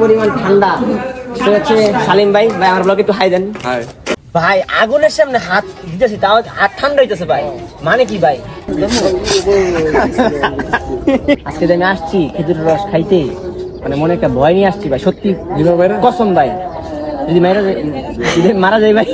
পরিমাণ ঠান্ডা। সে হচ্ছে সালিম ভাই। ভাই আমার ব্লগে একটু হাই দেন। হাই। ভাই আগুনের সামনে হাত দিতেছি তাও হাত ঠান্ডা হইতেছে ভাই। মানে কি ভাই? আজকে আমি আসছি খেজুরের রস খাইতে মানে মনে একটা ভয় নিয়ে আসছি ভাই সত্যি। কসম ভাই। যদি মারা যায় যদি মারা যায় ভাই।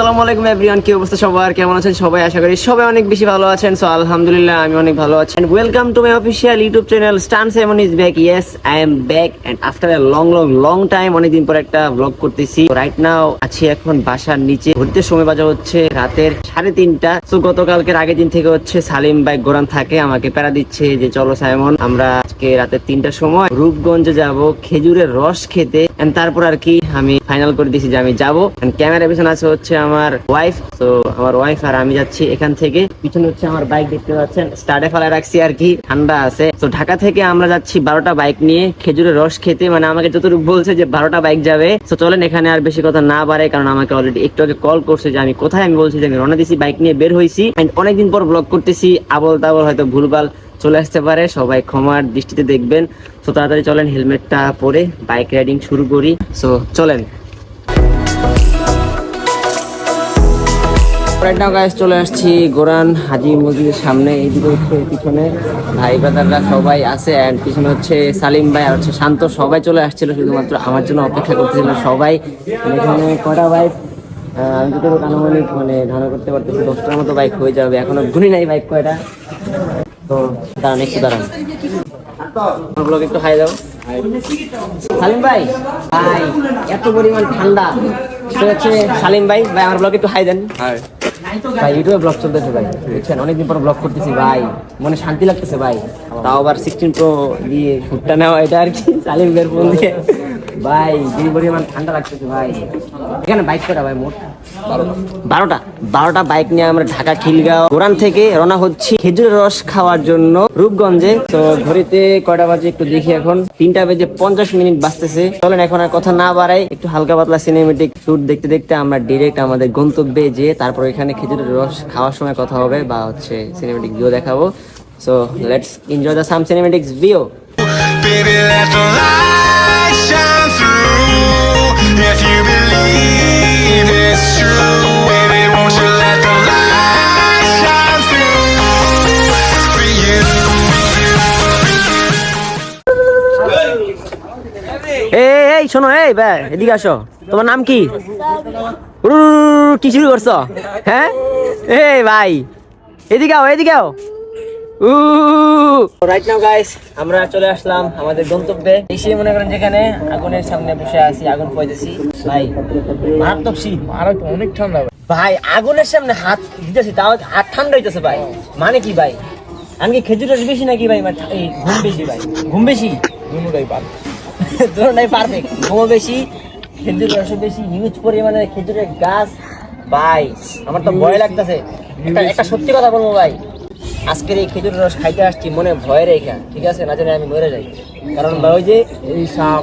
আসসালামু আলাইকুম এভরিওয়ান, কি অবস্থা সবার? কেমন আছেন সবাই? আশা করি সবাই অনেক বেশি ভালো আছেন। সো আলহামদুলিল্লাহ, আমি অনেক ভালো আছি। And welcome to my official YouTube channel Stan Semon is back yes I am back and after a long long long time অনেকদিন পর একটা ব্লগ করতেছি। রাইট নাও আছি এখন বাসার নিচে। ঘুরতে সময় বাজা হচ্ছে রাতের সাড়ে তিনটা। তো গতকালকের আগের দিন থেকে হচ্ছে সালিম ভাই গোরান থাকে, আমাকে প্যারা দিচ্ছে যে, চলো সাইমন, আমরা আজকে রাতের তিনটার সময় রূপগঞ্জে যাব, খেজুরের রস খেতে। And তারপর আর কি আমি ফাইনাল করে দিয়েছি যে, আমি যাব। ক্যামেরা পিছনে আছে হচ্ছে আমার ওয়াইফ তো আমার ওয়াইফ আর আমি যাচ্ছি এখান থেকে। পিছনে হচ্ছে আমার বাইক দেখতে পাচ্ছেন। স্টার্টে ফেলায় রাখছি আর কি। ঠান্ডা আছে। তো ঢাকা থেকে আমরা যাচ্ছি বারোটা বাইক নিয়ে। খেজুরের রস খেতে। মানে আমাকে যতটুকু বলছে যে বারোটা বাইক যাবে। তো চলেন এখানে আর বেশি কথা না বাড়ে কারণ আমাকে অলরেডি একটু আগে কল করছে যে আমি কোথায়? আমি বলছি যে আমি রওনা দিছি বাইক নিয়ে বের হয়েছি। এন্ড অনেকদিন পর ব্লগ করতেছি। আবল তাবল হয়তো ভুলভাল চলে আসতে পারে। সবাই ক্ষমার দৃষ্টিতে দেখবেন। তো তাড়াতাড়ি চলেন হেলমেটটা পরে বাইক রাইডিং শুরু করি। সো চলেন। রাইট নাও গাইস চলে আসছি গোরান হাজি মসজিদের সামনে, এইদিকে হচ্ছে পিছনে ভাই ব্রাদাররা সবাই আছে এন্ড পিছনে হচ্ছে সালিম ভাই আর হচ্ছে শান্ত, সবাই চলে আসছিল, শুধুমাত্র আমার জন্য অপেক্ষা করতেছিল সবাই। এখানে কটা বাইক আমি যতটুকু আনুমানিক মানে ধারণা করতে পারতেছি, দশটার মতো বাইক হয়ে যাবে, এখনও গুনি নাই বাইক কয়টা। তো দাঁড়ান, একটু দাঁড়ান। ব্লগ একটু হাই দাও। সালিম ভাই ভাই, এত পরিমাণ ঠান্ডা। হচ্ছে সালিম ভাই ভাই, আমার ব্লগ একটু হাই দেন। হাই ভাই ইউটিউবে ব্লগ চলতেছে ভাই, বুঝছেন? অনেকদিন পর ব্লগ করতেছি ভাই, মনে শান্তি লাগতেছে ভাই। তাও আবার সিক্সটিন প্রো দিয়ে শুটটা নেওয়া, এটা আর কি? ভাইয়ের ফোন দিয়ে। ভাই যে পরিমাণ ঠান্ডা লাগতেছে ভাই। এখানে বাইক করা ভাই, মোট। বারোটা। বারোটা? বাইক নিয়ে আমরা ঢাকা খিলগাঁও। গোরান থেকে রওনা হচ্ছি খেজুরের রস খাওয়ার জন্য রূপগঞ্জে। তো ঘড়িতে কয়টা বাজে একটু দেখি এখন। তিনটা বেজে পঞ্চাশ মিনিট বাঁচতেছে। চলেন এখন আর কথা না বাড়াই একটু হালকা পাতলা সিনেমেটিক শুট দেখতে দেখতে আমরা ডিরেক্ট আমাদের গন্তব্যে যে তারপর এখানে খেজুরের রস খাওয়ার সময় কথা হবে বা হচ্ছে সিনেমেটিক ভিউ দেখাবো। So let's enjoy the some cinematics view Baby, let the light shine through. If you believe এই এই, শোনো, এই ভাই এদিকে আসো। তোমার নাম কি? কি শুরু করছ হ্যাঁ এই ভাই এদিকে আও এদিকে আও রাইট নাও গাইস আমরা চলে আসলাম আমাদের গন্তব্যে এসে মনে করেন যেখানে আগুনের সামনে বসে আছি আগুন পাইতেছি ভাই মারাত্মক শীত অনেক ঠান্ডা ভাই আগুনের সামনে হাত দিতেছি তাও হাত ঠান্ডা হইতেছে ভাই মানে কি ভাই আমি খেজুর বেশি নাকি ভাই ঘুম বেশি ভাই ঘুম বেশি পার দুটোটাই পারফেক্ট ঘুমও বেশি খেজুর রসও বেশি হিউজ পরিমাণে খেজুরের গাছ। ভাই আমার তো ভয় লাগতেছে। একটা সত্যি কথা বলব ভাই। আজকের এই খেজুর রস খাইতে আসছি মনে ভয় রেখা ঠিক আছে? না জানি আমি মরে যাই। কারণ ভাই ওই যে এই সাপ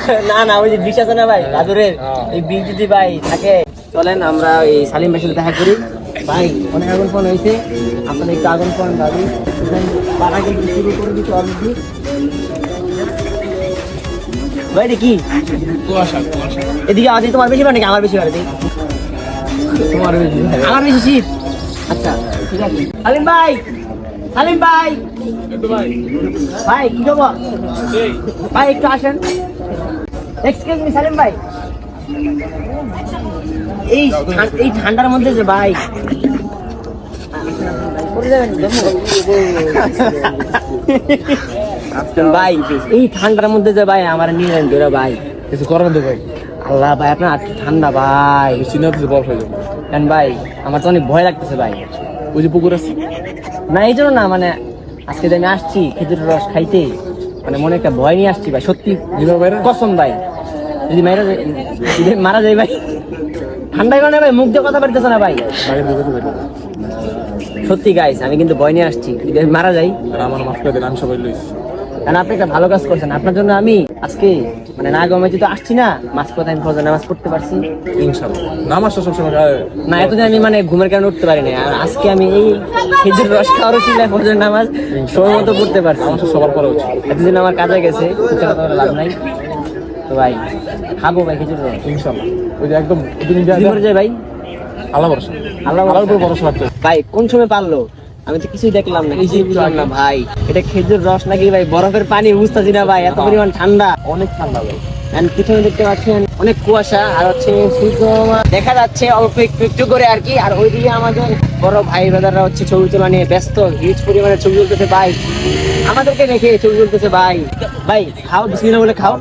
না না ওই যে বিষ আছে না ভাই গাজরের হ্যাঁ। এই বিষ যদি ভাই থাকে। চলেন আমরা এই সালিম ভাইয়ের দেখা করি। ভাই অনেক আগুন ফোন হয়েছে। আপনাদের একটু আগুন ফোন ভাবি পাড়াকে শুরু করে দিচ্ছি অলরেডি ভাই এটা কি? কুয়াশা কুয়াশা। এদিকে আজ তোমার বেশি নাকি? আমার বেশি বাড়ে তোমার বেশি আমার বেশি শীত। আচ্ছা ঠিক আছে। সালিম ভাই সালিম ভাই। ভাই। কি খবর? ভাই একটু আসেন। এক্সকিউজ মি সালিম ভাই। এই এই ঠান্ডার মধ্যে যে ভাই। পড়ে যাবেন, দেখুন। ভাই এই ঠান্ডার মধ্যে যে ভাই আমার নিয়ে যান ধরে ভাই। কিছু করার তো ভাই। আল্লাহ ভাই আপনার আজকে ঠান্ডা ভাই। চিন্তা হচ্ছে বরফ হয়ে যাবে কেন ভাই আমার তো অনেক ভয় লাগতেছে ভাই। ওই যে পুকুর আছে। না এই জন্য না মানে আজকে যে আমি আসছি খেজুরের রস খাইতে মানে মনে একটা ভয় নিয়ে আসছি ভাই সত্যি। কসম ভাই। যদি মারা যায় যদি মারা যায় ভাই ঠান্ডার কারণে ভাই মুখ দিয়ে কথা পারতেছে না ভাই। সত্যি গাইস আমি কিন্তু বয় নিয়ে আসছি যদি আমি মারা যাই। আর আমার মাফ করে দেন আমি সবাই লইছি। কারণ আপনি একটা ভালো কাজ করছেন। আপনার জন্য আমি আজকে মানে না গমাইতে তো আসছি না মাছ কথা আমি ফজর নামাজ পড়তে পারছি। ইনশাল্লাহ নামাজটা সবসময় না এতদিন আমি মানে ঘুমের কারণে উঠতে পারি না আর আজকে আমি এই খেজুর রস খাওয়ার ছিল ফজর নামাজ সময় মতো পড়তে পারছি। আমার সবার করা উচিত। এতদিন আমার কাজে গেছে লাভ নাই। তো ভাই খাব ভাই খেজুর রস। ইনশাল্লাহ ওই যে একদম তুমি ভাই? আল্লাহ ভরসা। আল্লাহ আল্লাহর উপর ভরসা রাখতে ভাই কোন সময় পারল? আমি তো কিছুই দেখলাম না কিছুই বুঝলাম না ভাই। এটা খেজুর রস নাকি ভাই? বরফের পানি বুঝতেছি না ভাই এত পরিমাণ ঠান্ডা। অনেক ঠান্ডা ভাই। পিছনে দেখতে পাচ্ছেন অনেক কুয়াশা আর হচ্ছে সূর্য দেখা যাচ্ছে অল্প একটু একটু করে আর কি। আর ওইদিকে আমাদের বড় ভাই ব্রাদাররা হচ্ছে ছবি তোলা নিয়ে ব্যস্ত হিউজ পরিমাণে ছবি তুলতেছে ভাই। আমাদেরকে রেখে ছবি তুলতেছে ভাই। ভাই খাও বিসমিল্লাহ বলে খাও।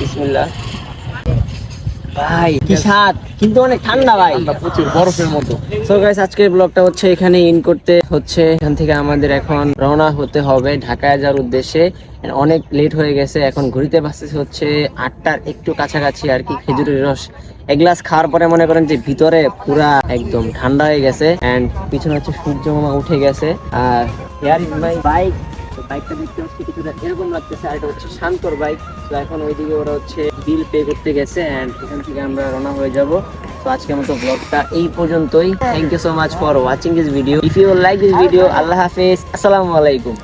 বিসমিল্লাহ। ভাই কি স্বাদ? কিন্তু অনেক ঠান্ডা ভাই। প্রচুর বরফের মতো। সো গাইস আজকের ব্লগটা হচ্ছে এখানে ইন করতে হচ্ছে। এখান থেকে আমাদের এখন রওনা হতে হবে ঢাকায় যাওয়ার উদ্দেশ্যে। অনেক লেট হয়ে গেছে এখন ঘুরিতে বাসতেছে হচ্ছে আটটার একটু কাছাকাছি আর কি খেজুরের রস। এক গ্লাস খাওয়ার পরে মনে করেন যে ভিতরে পুরা একদম ঠান্ডা হয়ে গেছে। এন্ড পিছনে হচ্ছে সূর্য মামা উঠে গেছে। আর হেয়ার ইজ মাই বাইক বাইকটা দেখতে হচ্ছে কিছুটা এরকম লাগতেছে, আর এটা হচ্ছে শান্তর বাইক তো এখন ওইদিকে ওরা হচ্ছে বিল পে করতে গেছে অ্যান্ড এখান থেকে আমরা রওনা হয়ে যাব। তো আজকের মতো ব্লগটা এই পর্যন্তই। Thank you so much for watching this video if you like this video আল্লাহ হাফেজ। আসসালামু আলাইকুম।